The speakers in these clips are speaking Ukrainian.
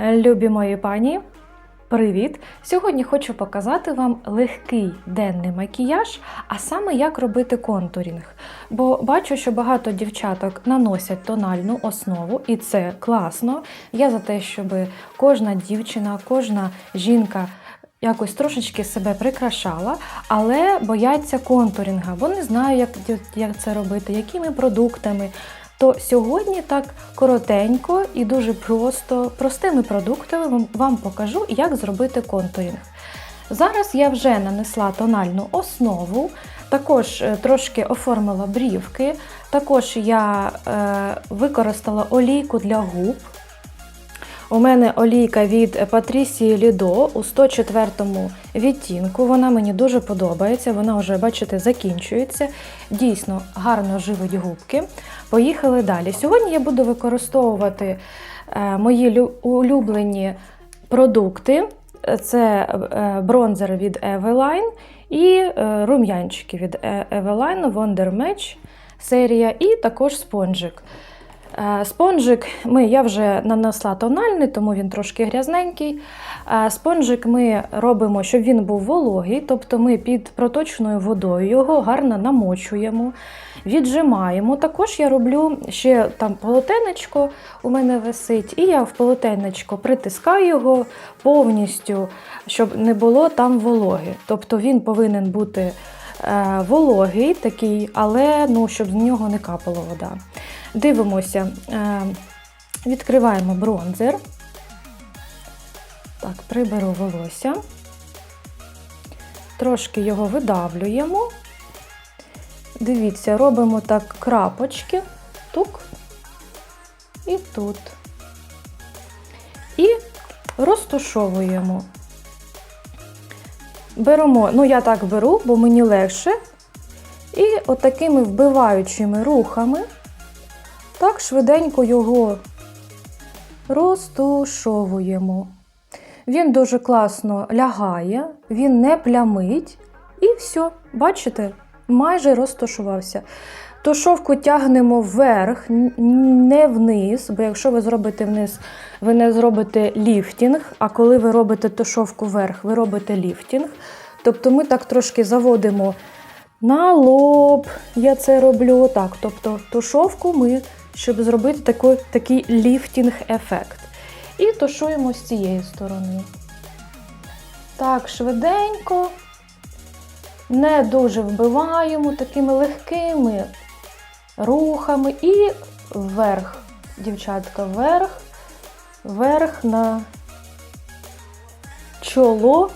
Любі мої пані, привіт! Сьогодні хочу показати вам легкий денний макіяж, а саме як робити контурінг. Бо бачу, що багато дівчаток наносять тональну основу, і це класно. Я за те, щоб кожна дівчина, кожна жінка. Якось трошечки себе прикрашала, але бояться контурінга, бо не знаю, як, як це робити, якими продуктами. То сьогодні так коротенько і дуже просто, простими продуктами вам- покажу, як зробити контурінг. Зараз я вже нанесла тональну основу, також е, трошки оформила брівки, також я е, використала олійку для губ. У мене олійка від Патрісії Лідо у 104 відтінку. Вона мені дуже подобається. Вона вже, бачите, закінчується. Дійсно гарно живить губки. Поїхали далі. Сьогодні я буду використовувати е, мої улюблені продукти. Це е, бронзер від Eveline і е, рум'янчики від Eveline Wonder Match серія, і також спонжик. Е, Спонжик ми, я вже нанесла тональний, тому він трошки грязненький. Е, Спонжик ми робимо, щоб він був вологий, тобто ми під проточною водою його гарно намочуємо, віджимаємо. Також я роблю ще там полотенечко у мене висить, і я в полотенечко притискаю його повністю, щоб не було там вологи. Тобто він повинен бути е, вологий такий, але ну, щоб з нього не капала вода. Дивимося, е, відкриваємо бронзер. Так, приберу волосся. Трошки його видавлюємо. Дивіться, робимо так крапочки, тук і тут. І розтушовуємо. Беремо, ну я так беру, бо мені легше. І отакими вбиваючими рухами так швиденько його розтушовуємо. Він дуже класно лягає, він не плямить. І все, бачите, майже розташувався. Тушовку тягнемо вверх, не вниз, бо якщо ви зробите вниз, ви не зробите ліфтінг, а коли ви робите тушовку вверх, ви робите ліфтінг. Тобто ми так трошки заводимо на лоб, я це роблю так. Тобто тушовку ми, щоб зробити такий, такий ліфтінг-ефект. І тушуємо з цієї сторони. Так, швиденько, не дуже вбиваємо такими легкими рухами і вверх. Дівчатка, вверх, вверх на чоло,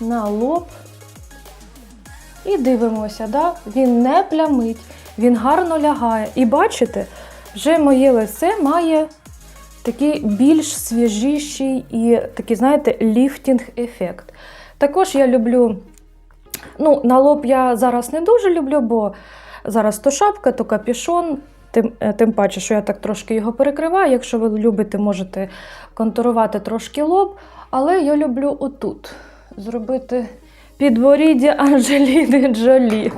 на лоб. І дивимося, да? він не плямить, він гарно лягає. І бачите, вже моє лице має такий більш свіжіший і такий, знаєте, ліфтінг-ефект. Також я люблю, ну, на лоб я зараз не дуже люблю, бо зараз то шапка, то капюшон. Тим, е, тим паче, що я так трошки його перекриваю. Якщо ви любите, можете контурувати трошки лоб. Але я люблю отут зробити підборіддя Анджеліни Джолі.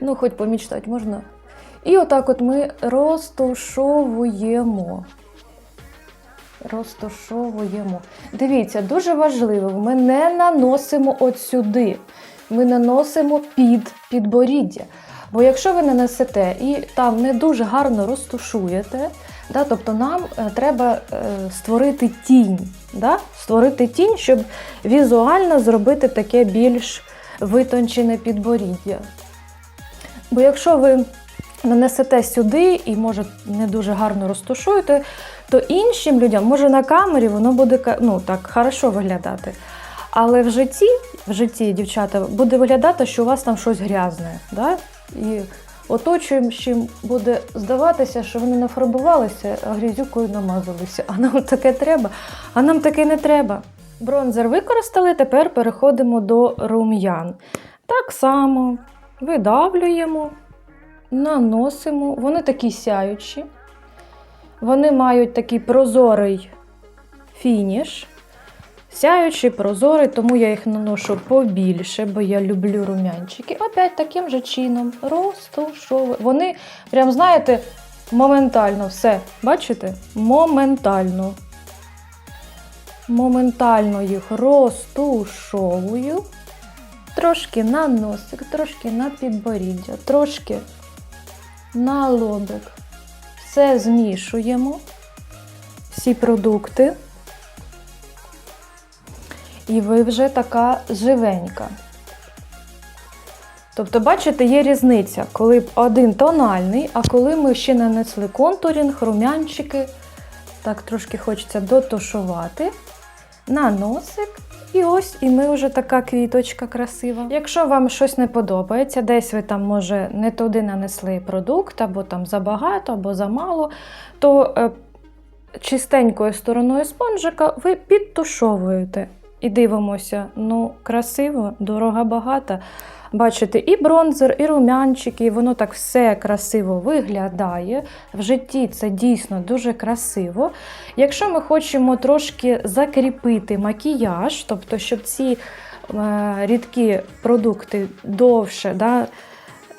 ну, хоч помічтати можна. І отак от ми розтушовуємо. Розтушовуємо. Дивіться, дуже важливо, ми не наносимо от сюди. Ми наносимо під підборіддя. Бо якщо ви нанесете і там не дуже гарно розтушуєте, да, тобто нам е, треба е, створити тінь. Да? Створити тінь, щоб візуально зробити таке більш витончене підборіддя. Бо якщо ви нанесете сюди і, може, не дуже гарно розтушуєте, то іншим людям, може на камері воно буде ну, так хорошо виглядати. Але в житті, в житті, дівчата, буде виглядати, що у вас там щось грязне. Да? І оточуючим буде здаватися, що вони нафарбувалися, а грязюкою намазалися. А нам таке треба, а нам таке не треба. Бронзер використали, тепер переходимо до рум'ян. Так само видавлюємо, наносимо. Вони такі сяючі. Вони мають такий прозорий фініш. Сяючий, прозорий, тому я їх наношу побільше, бо я люблю рум'янчики. Опять таким же чином розтушовую. Вони, прям, знаєте, Моментально все. Бачите? Моментально. Моментально їх розтушовую. Трошки на носик, трошки на підборіддя, трошки на лобик. Все змішуємо. Всі продукти. І ви вже така живенька. Тобто, бачите, є різниця, коли один тональний, а коли ми ще нанесли контурінг, румянчики, так трошки хочеться дотушувати, на носик. І ось і ми вже така квіточка красива. Якщо вам щось не подобається, десь ви там, може, не туди нанесли продукт, або там забагато, або замало, то е, чистенькою стороною спонжика ви підтушовуєте. І дивимося, ну, красиво, дорога багата. Бачите, і бронзер, і румянчики, воно так все красиво виглядає. В житті це дійсно дуже красиво. Якщо ми хочемо трошки закріпити макіяж, тобто, щоб ці е, рідкі продукти довше да,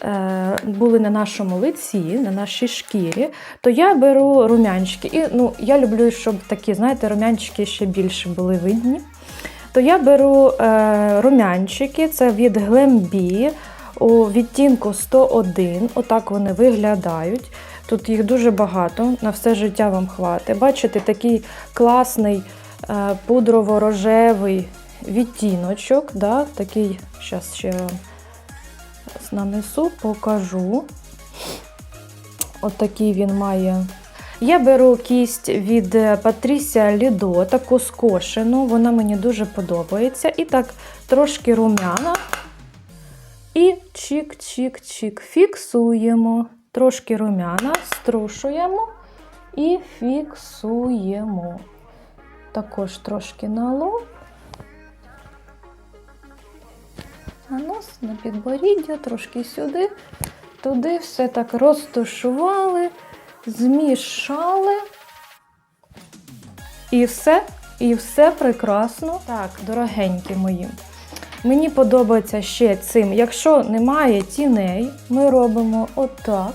е, були на нашому лиці, на нашій шкірі, то я беру румянчики. І ну, я люблю, щоб такі, знаєте, румянчики ще більше були видні. То я беру е, румянчики, це від Glambi у відтінку 101. Отак вони виглядають. Тут їх дуже багато, на все життя вам хватить. Бачите, такий класний е, пудрово-рожевий відтіночок. Да? Такий, зараз ще нанесу, покажу. Отакий він має. Я беру кість від Patricia Lido, таку скошену, вона мені дуже подобається. І так трошки румяна. І чик-чик-чик. Фіксуємо. Трошки румяна, струшуємо і фіксуємо. Також трошки на лоб. На нос, на підборіддя, трошки сюди, туди все так розташували змішали. І все, і все прекрасно. Так, дорогенькі мої. Мені подобається ще цим. Якщо немає тіней, ми робимо отак.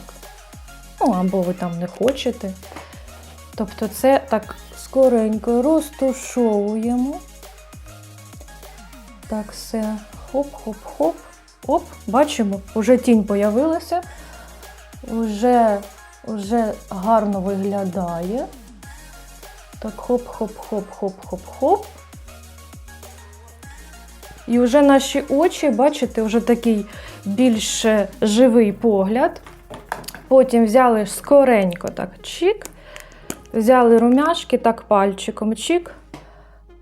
Ну, або ви там не хочете. Тобто, це так скоренько розтушовуємо. Так, все. Хоп-хоп-хоп. Оп, бачимо, вже тінь появилася. Вже вже гарно виглядає. Так, хоп-хоп-хоп-хоп-хоп-хоп. І вже наші очі, бачите, вже такий більш живий погляд. Потім взяли скоренько так чик. Взяли румяшки, так пальчиком чик.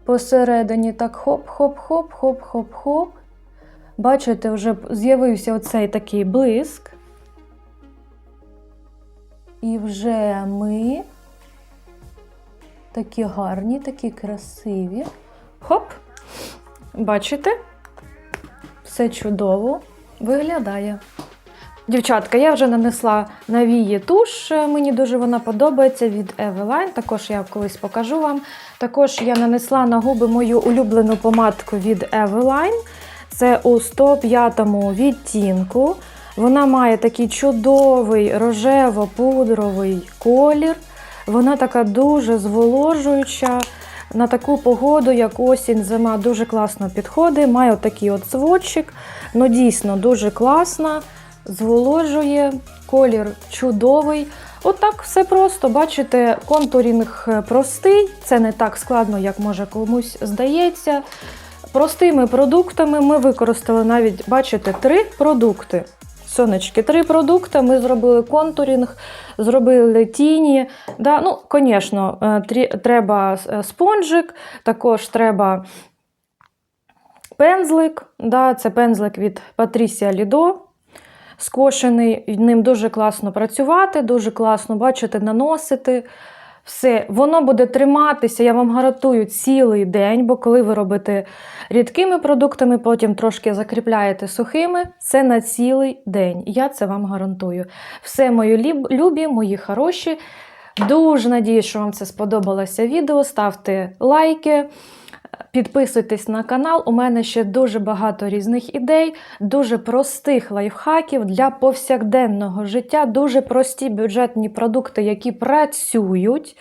Посередині так хоп-хоп-хоп-хоп-хоп-хоп. Бачите, вже з'явився оцей такий блиск. І вже ми такі гарні, такі красиві. Хоп! Бачите? Все чудово виглядає. Дівчатка, я вже нанесла на вії туш, мені дуже вона подобається від Eveline, також я колись покажу вам. Також я нанесла на губи мою улюблену помадку від Eveline. Це у 105 відтінку. Вона має такий чудовий рожево-пудровий колір. Вона така дуже зволожуюча. На таку погоду, як осінь, зима, дуже класно підходить. Має отакий от сводчик. Ну, дійсно дуже класна, зволожує, колір чудовий. Отак все просто. Бачите, контурінг простий, це не так складно, як може комусь здається. Простими продуктами ми використали навіть, бачите, три продукти. Сонечки, три продукти. Ми зробили контурінг, зробили тіні. Да, ну, Звісно, треба спонжик, також треба пензлик. Да, Це пензлик від Patricia Lido. Скошений, ним дуже класно працювати, дуже класно бачите, наносити. Все, воно буде триматися, я вам гарантую, цілий день, бо коли ви робите рідкими продуктами, потім трошки закріпляєте сухими, це на цілий день. Я це вам гарантую. Все, мої любі, мої хороші. Дуже надію, що вам це сподобалося відео. Ставте лайки. Підписуйтесь на канал. У мене ще дуже багато різних ідей, дуже простих лайфхаків для повсякденного життя, дуже прості бюджетні продукти, які працюють.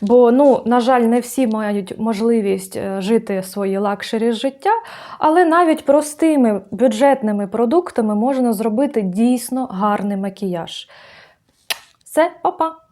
Бо, ну, на жаль, не всі мають можливість е, жити свої лакшері життя, але навіть простими бюджетними продуктами можна зробити дійсно гарний макіяж. Все, па-па!